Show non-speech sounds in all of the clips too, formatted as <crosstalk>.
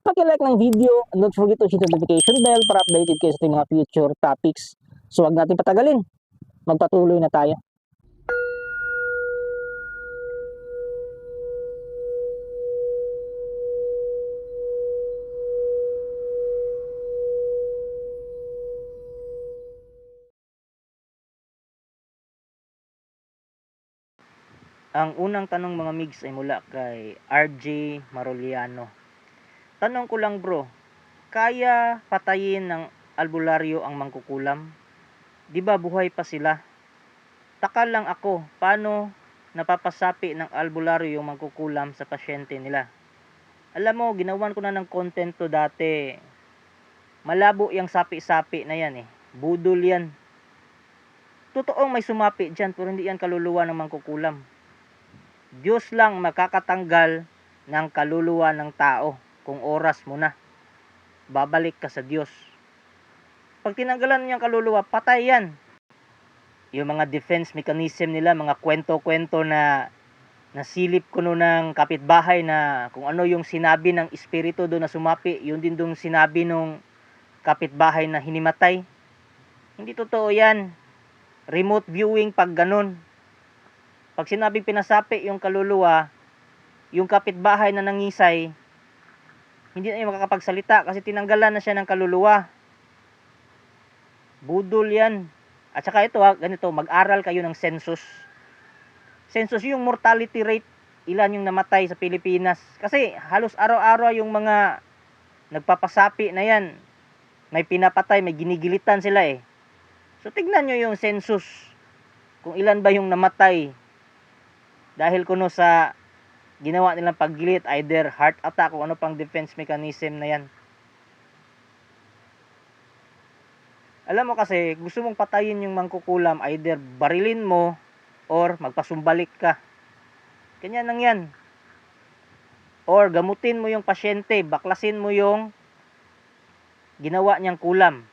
paki-like ng video don't forget to hit the notification bell para updated kayo sa mga future topics. So wag natin patagalin. Magpatuloy na tayo. Ang unang tanong mga migs ay mula kay RJ Maroliano. Tanong ko lang bro, kaya patayin ng albularyo ang mangkukulam? Di ba buhay pa sila? Takal lang ako, paano napapasapi ng albularyo yung mangkukulam sa pasyente nila? Alam mo, ginawan ko na ng content to dati. Malabo yung sapi-sapi na yan eh. Budol yan. Totoong may sumapi dyan, pero hindi yan kaluluwa ng mangkukulam. Diyos lang makakatanggal ng kaluluwa ng tao kung oras mo na. Babalik ka sa Diyos. Pag tinanggalan niya ang kaluluwa, patay yan. Yung mga defense mechanism nila, mga kwento-kwento na nasilip ko no ng kapitbahay na kung ano yung sinabi ng espiritu doon na sumapi, yun din doon sinabi nung kapitbahay na hinimatay. Hindi totoo yan. Remote viewing pag ganun. Pag sinabing pinasapi yung kaluluwa, yung kapitbahay na nangisay, hindi na makakapagsalita kasi tinanggalan na siya ng kaluluwa. Budol yan. At saka ito ha, ganito, mag-aral kayo ng census. Census yung mortality rate, ilan yung namatay sa Pilipinas. Kasi halos araw-araw yung mga nagpapasapi na yan. May pinapatay, may ginigilitan sila eh. So tignan nyo yung census. Kung ilan ba yung namatay. Dahil kuno sa ginawa nilang paggilit, either heart attack o ano pang defense mechanism na yan. Alam mo kasi, gusto mong patayin yung mangkukulam, either barilin mo or magpasumbalik ka. Ganyan lang yan. Or gamutin mo yung pasyente, baklasin mo yung ginawa niyang kulam.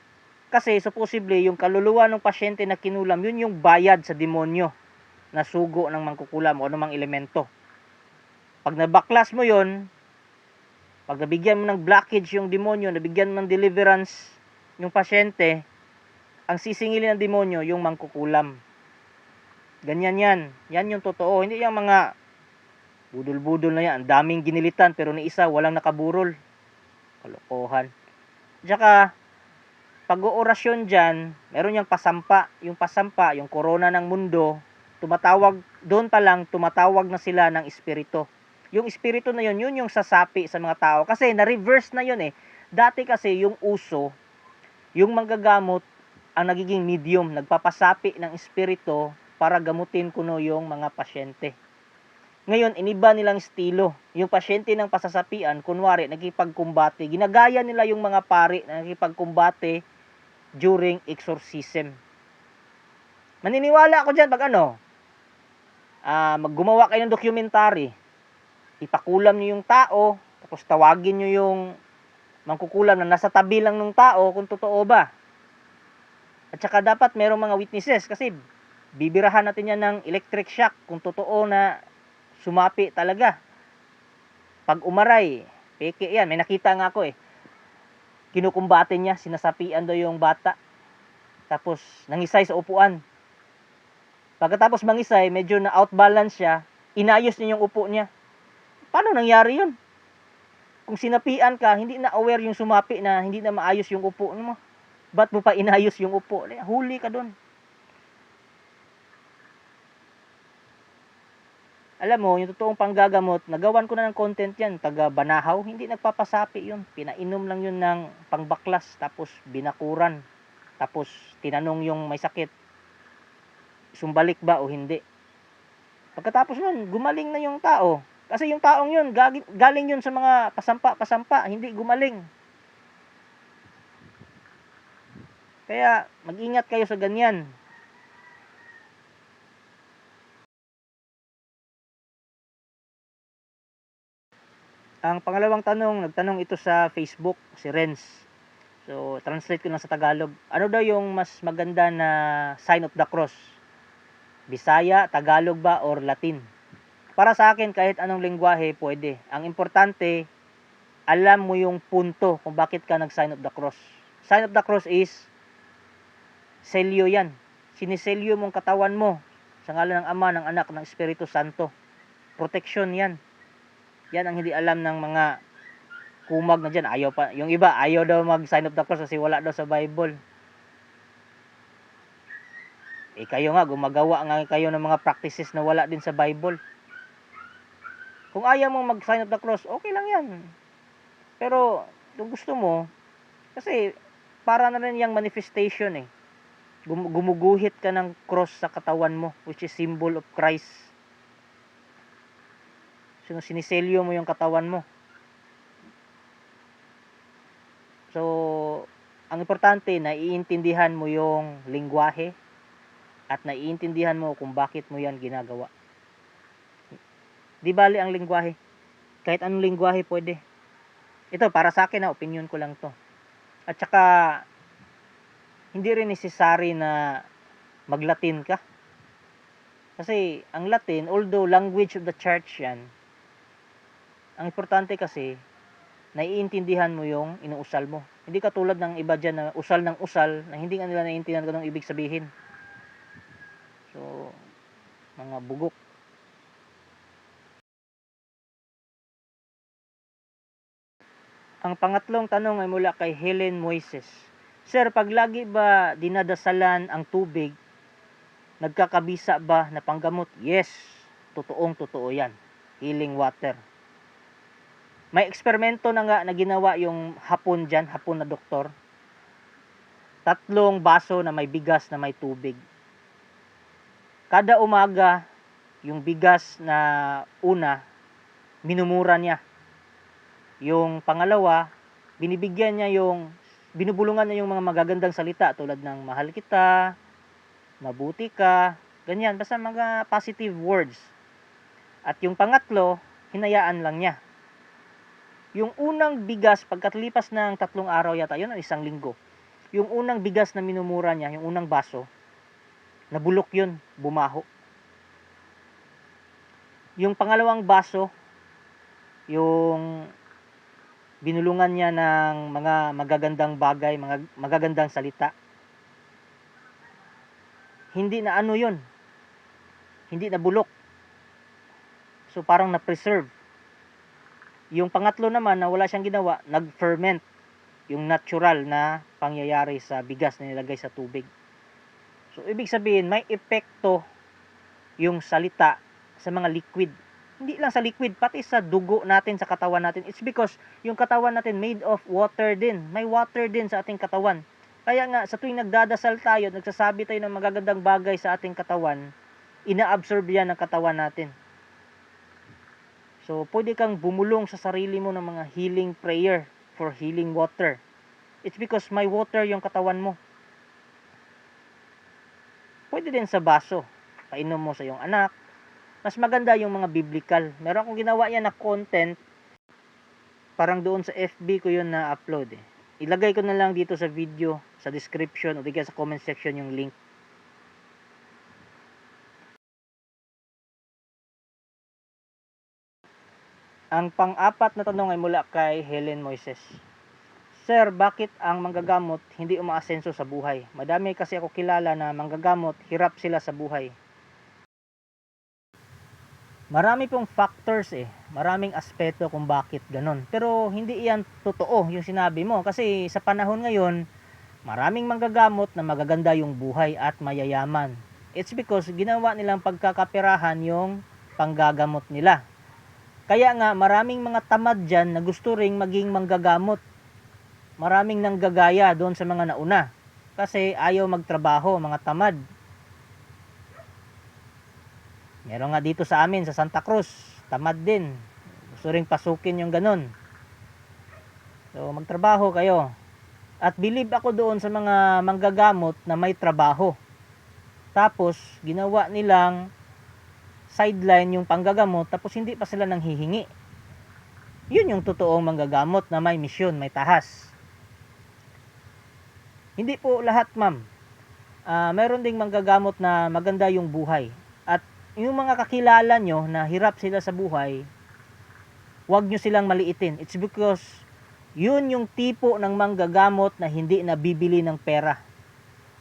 Kasi supposedly yung kaluluwa ng pasyente na kinulam, yun yung bayad sa demonyo na sugo ng mangkukulam o anumang elemento. Pag nabaklas mo yon, pag nabigyan mo ng blockage yung demonyo, nabigyan mo ng deliverance yung pasyente, ang sisingilin ng demonyo yung mangkukulam. Ganyan yan. Yan yung totoo. Hindi yung mga budol-budol na yan. Ang daming ginilitan pero ni isa walang nakaburol. Kalokohan. Tsaka, pag-oorasyon dyan, meron yung pasampa. Yung pasampa, yung corona ng mundo, tumatawag, doon pa lang, tumatawag na sila ng espiritu. Yung espiritu na yun, yun yung sasapi sa mga tao. Kasi na-reverse na yun eh. Dati kasi yung uso, yung manggagamot, ang nagiging medium, nagpapasapi ng espiritu para gamutin kuno yung mga pasyente. Ngayon, iniba nilang estilo. Yung pasyente ng pasasapian, kunwari, nagkipagkumbate. Ginagaya nila yung mga pari na nagkipagkumbate during exorcism. Maniniwala ako dyan pag ano, uh, maggumawa kayo ng documentary, ipakulam nyo yung tao, tapos tawagin nyo yung mangkukulam na nasa tabi lang ng tao kung totoo ba. At saka dapat merong mga witnesses kasi bibirahan natin yan ng electric shock kung totoo na sumapi talaga. Pag umaray, peke yan. May nakita nga ako eh. Kinukumbate niya, sinasapian daw yung bata. Tapos nangisay sa upuan. Pagkatapos mangisay, medyo na outbalance siya, inayos niya yung upo niya. Paano nangyari yun? Kung sinapian ka, hindi na aware yung sumapi na hindi na maayos yung upo mo. Ba't mo pa inayos yung upo? Huli ka doon. Alam mo, yung totoong panggagamot, nagawan ko na ng content yan, taga Banahaw, hindi nagpapasapi yun. Pinainom lang yun ng pangbaklas, tapos binakuran. Tapos tinanong yung may sakit, sumbalik ba o hindi. Pagkatapos nun, gumaling na yung tao. Kasi yung taong yun, galing yun sa mga pasampa-pasampa, hindi gumaling. Kaya mag-ingat kayo sa ganyan. Ang pangalawang tanong, nagtanong ito sa Facebook, si Renz. So, translate ko lang sa Tagalog. Ano daw yung mas maganda na sign of the cross? Bisaya, Tagalog ba, or Latin? Para sa akin, kahit anong lingwahe, pwede. Ang importante, alam mo yung punto kung bakit ka nag-sign of the cross. Sign of the cross is, selyo yan. Siniselyo mong katawan mo sa ngalan ng Ama, ng Anak, ng Espiritu Santo. Protection yan. Yan ang hindi alam ng mga kumag na dyan. Ayaw pa. Yung iba, ayaw daw mag-sign of the cross kasi wala daw sa Bible. Eh kayo nga, gumagawa nga kayo ng mga practices na wala din sa Bible. Kung ayaw mong mag-sign of the cross, okay lang yan. Pero, kung gusto mo, kasi para na rin yung manifestation eh. Gum- gumuguhit ka ng cross sa katawan mo, which is symbol of Christ. So, siniselyo mo yung katawan mo. So, ang importante, naiintindihan mo yung lingwahe at naiintindihan mo kung bakit mo yan ginagawa. Di bali ang lingwahe. Kahit anong lingwahe pwede. Ito, para sa akin na, opinion ko lang to. At saka, hindi rin necessary na maglatin ka. Kasi, ang Latin, although language of the church yan, ang importante kasi, naiintindihan mo yung inuusal mo. Hindi katulad ng iba dyan na usal ng usal na hindi nga nila naiintindihan kung anong ibig sabihin. So, mga bugok. Ang pangatlong tanong ay mula kay Helen Moises. Sir, pag lagi ba dinadasalan ang tubig, nagkakabisa ba na panggamot? Yes, totoong totoo yan. Healing water. May eksperimento na nga na ginawa yung hapon dyan, hapon na doktor. Tatlong baso na may bigas na may tubig. Kada umaga, yung bigas na una, minumura niya. Yung pangalawa, binibigyan niya yung, binubulungan niya yung mga magagandang salita tulad ng mahal kita, mabuti ka, ganyan, basta mga positive words. At yung pangatlo, hinayaan lang niya. Yung unang bigas, pagkatlipas ng tatlong araw yata, yun ang isang linggo. Yung unang bigas na minumura niya, yung unang baso, nabulok yun, bumaho. Yung pangalawang baso, yung binulungan niya ng mga magagandang bagay, mga magagandang salita. Hindi na ano yun. Hindi na bulok. So parang na-preserve. Yung pangatlo naman na wala siyang ginawa, nag-ferment. Yung natural na pangyayari sa bigas na nilagay sa tubig. So ibig sabihin, may epekto yung salita sa mga liquid hindi lang sa liquid, pati sa dugo natin, sa katawan natin. It's because yung katawan natin made of water din. May water din sa ating katawan. Kaya nga, sa tuwing nagdadasal tayo, nagsasabi tayo ng magagandang bagay sa ating katawan, ina-absorb yan ng katawan natin. So, pwede kang bumulong sa sarili mo ng mga healing prayer for healing water. It's because may water yung katawan mo. Pwede din sa baso. Painom mo sa iyong anak, mas maganda yung mga biblical. Meron akong ginawa yan na content, parang doon sa FB ko yun na upload eh. Ilagay ko na lang dito sa video, sa description, o di sa comment section yung link. Ang pang-apat na tanong ay mula kay Helen Moises. Sir, bakit ang manggagamot hindi umaasenso sa buhay? Madami kasi ako kilala na manggagamot, hirap sila sa buhay. Marami pong factors eh. Maraming aspeto kung bakit ganon. Pero hindi yan totoo yung sinabi mo. Kasi sa panahon ngayon, maraming manggagamot na magaganda yung buhay at mayayaman. It's because ginawa nilang pagkakapirahan yung panggagamot nila. Kaya nga maraming mga tamad dyan na gusto ring maging manggagamot. Maraming nanggagaya doon sa mga nauna. Kasi ayaw magtrabaho, mga tamad. Meron nga dito sa amin, sa Santa Cruz, tamad din. Gusto ring pasukin yung ganun. So, magtrabaho kayo. At believe ako doon sa mga manggagamot na may trabaho. Tapos, ginawa nilang sideline yung panggagamot tapos hindi pa sila nang hihingi. Yun yung totoong manggagamot na may misyon, may tahas. Hindi po lahat, ma'am. Ah, meron ding manggagamot na maganda yung buhay. Yung mga kakilala nyo na hirap sila sa buhay, huwag nyo silang maliitin. It's because yun yung tipo ng manggagamot na hindi nabibili ng pera.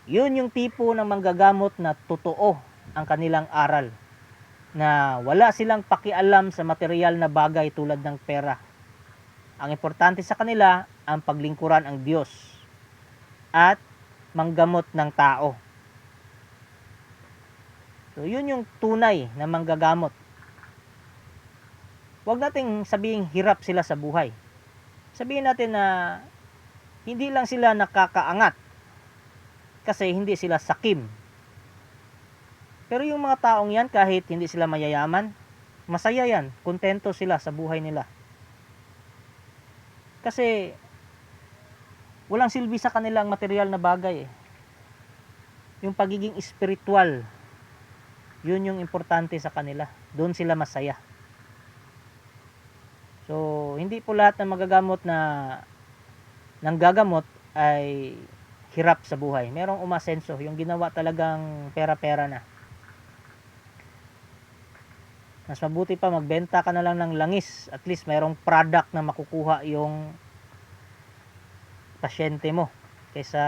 Yun yung tipo ng manggagamot na totoo ang kanilang aral. Na wala silang pakialam sa material na bagay tulad ng pera. Ang importante sa kanila, ang paglingkuran ang Diyos. At manggamot ng tao. So, yun yung tunay na manggagamot. Huwag nating sabihin hirap sila sa buhay sabihin natin na hindi lang sila nakakaangat kasi hindi sila sakim. Pero yung mga taong yan, kahit hindi sila mayayaman, masaya yan, kontento sila sa buhay nila. Kasi walang silbi sa kanilang material na bagay eh. Yung pagiging spiritual, yun yung importante sa kanila. Doon sila masaya. So, hindi po lahat ng magagamot na ng gagamot ay hirap sa buhay. Merong umasenso, yung ginawa talagang pera-pera na. Mas mabuti pa magbenta ka na lang ng langis. At least merong product na makukuha yung pasyente mo. Kaysa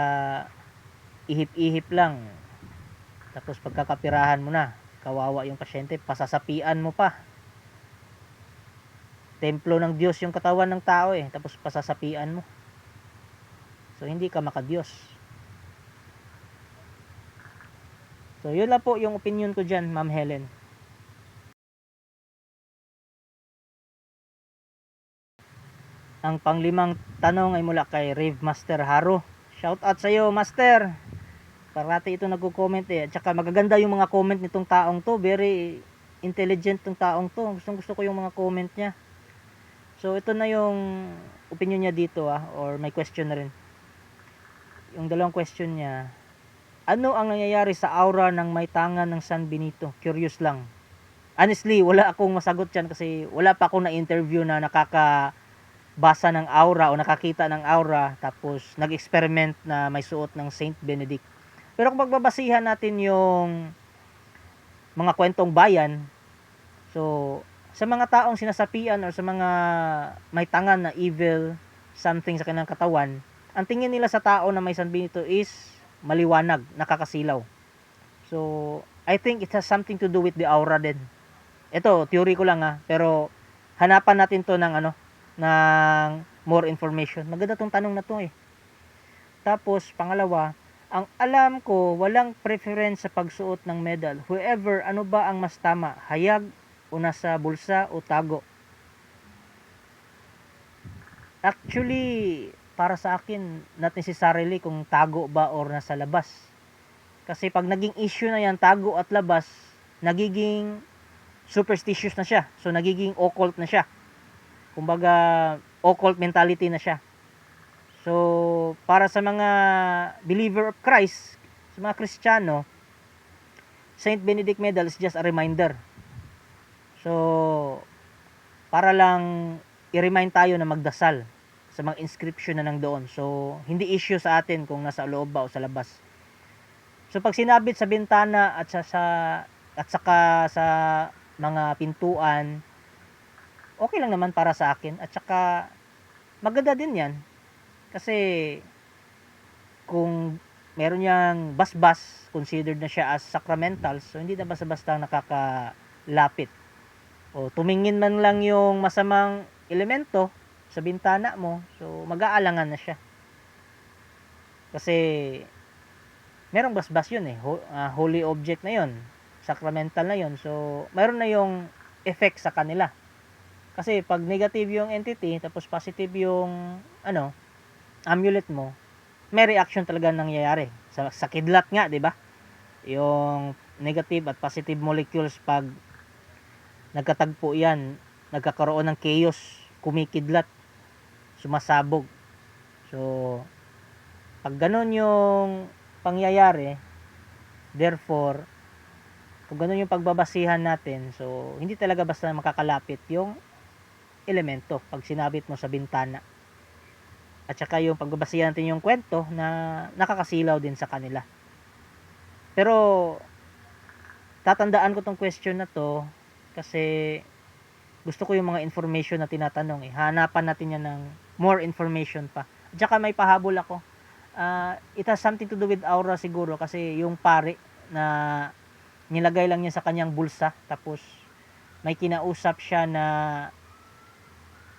ihip-ihip lang. Tapos pagkakapirahan mo na, kawawa yung pasyente, pasasapian mo pa. Templo ng Diyos yung katawan ng tao eh tapos pasasapian mo. So hindi ka makadiyos so yun lang po yung opinion ko dyan ma'am Helen. Ang panglimang tanong ay mula kay Rave Master Haro shout out sa iyo Master parati ito nagko-comment eh at saka magaganda yung mga comment nitong taong to very intelligent tong taong to gustong gusto ko yung mga comment niya So ito na yung opinion niya dito ah or may question na rin. Yung dalawang question niya. Ano ang nangyayari sa aura ng may tangan ng San Benito? Curious lang. Honestly, wala akong masagot diyan kasi wala pa akong na-interview na nakaka basa ng aura o nakakita ng aura tapos nag-experiment na may suot ng Saint Benedict. Pero kung pagbabasihan natin yung mga kwentong bayan, so sa mga taong sinasapian or sa mga may tangan na evil something sa kanilang katawan, ang tingin nila sa tao na may San Benito is maliwanag, nakakasilaw. So, I think it has something to do with the aura din. Ito, theory ko lang ha, pero hanapan natin to ng ano, ng more information. Maganda tong tanong na to eh. Tapos, pangalawa, ang alam ko, walang preference sa pagsuot ng medal. Whoever, ano ba ang mas tama? Hayag o nasa bulsa o tago. Actually, para sa akin, not necessarily kung tago ba or nasa labas. Kasi pag naging issue na yan, tago at labas, nagiging superstitious na siya. So, nagiging occult na siya. Kumbaga, occult mentality na siya. So, para sa mga believer of Christ, sa mga Kristiyano, Saint Benedict Medal is just a reminder So, para lang i-remind tayo na magdasal sa mga inscription na nang doon. So, hindi issue sa atin kung nasa loob ba o sa labas. So, pag sinabit sa bintana at sa, sa at saka sa mga pintuan, okay lang naman para sa akin. At saka, maganda din yan. Kasi, kung meron niyang basbas, considered na siya as sacramental, so hindi na basta-basta nakakalapit o tumingin man lang yung masamang elemento sa bintana mo, so mag-aalangan na siya. Kasi merong basbas yun eh, uh, holy object na yun, sacramental na yun. So mayroon na yung effect sa kanila. Kasi pag negative yung entity, tapos positive yung ano, amulet mo, may reaction talaga nangyayari. Sa, sa kidlat nga, 'di ba? Yung negative at positive molecules pag nagkatagpo yan nagkakaroon ng chaos kumikidlat sumasabog so pag ganun yung pangyayari, therefore, kung ganun yung pagbabasihan natin, so hindi talaga basta makakalapit yung elemento pag sinabit mo sa bintana. At saka yung pagbabasihan natin yung kwento na nakakasilaw din sa kanila. Pero tatandaan ko tong question na to kasi gusto ko yung mga information na tinatanong eh. Hanapan natin yan ng more information pa. At saka may pahabol ako. Ah, it has something to do with aura siguro kasi yung pari na nilagay lang niya sa kanyang bulsa tapos may kinausap siya na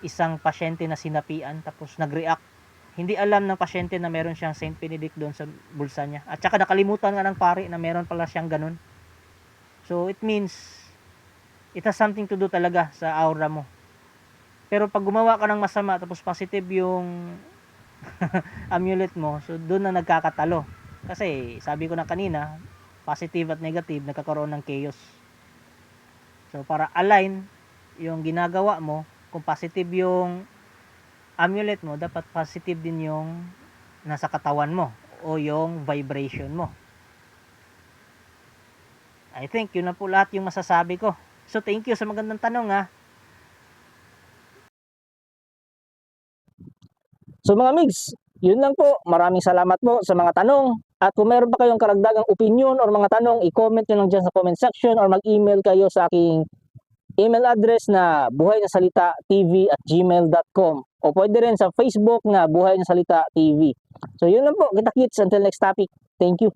isang pasyente na sinapian tapos nag-react hindi alam ng pasyente na meron siyang Saint Benedict doon sa bulsa niya. At saka nakalimutan nga ng pari na meron pala siyang ganun. So it means it has something to do talaga sa aura mo. Pero pag gumawa ka ng masama tapos positive yung <laughs> amulet mo so doon na nagkakatalo. Kasi sabi ko na kanina positive at negative nagkakaroon ng chaos. So para align yung ginagawa mo kung positive yung amulet mo dapat positive din yung nasa katawan mo o yung vibration mo I think yun na po lahat yung masasabi ko so thank you sa magandang tanong ha So mga migs, yun lang po. Maraming salamat po sa mga tanong. At kung meron pa kayong karagdagang opinion or mga tanong, i-comment nyo lang dyan sa comment section or mag-email kayo sa aking email address na buhay na salita tv at gmail.com o pwede rin sa Facebook na buhay na salita tv. So yun lang po. Kita kits until next topic. Thank you.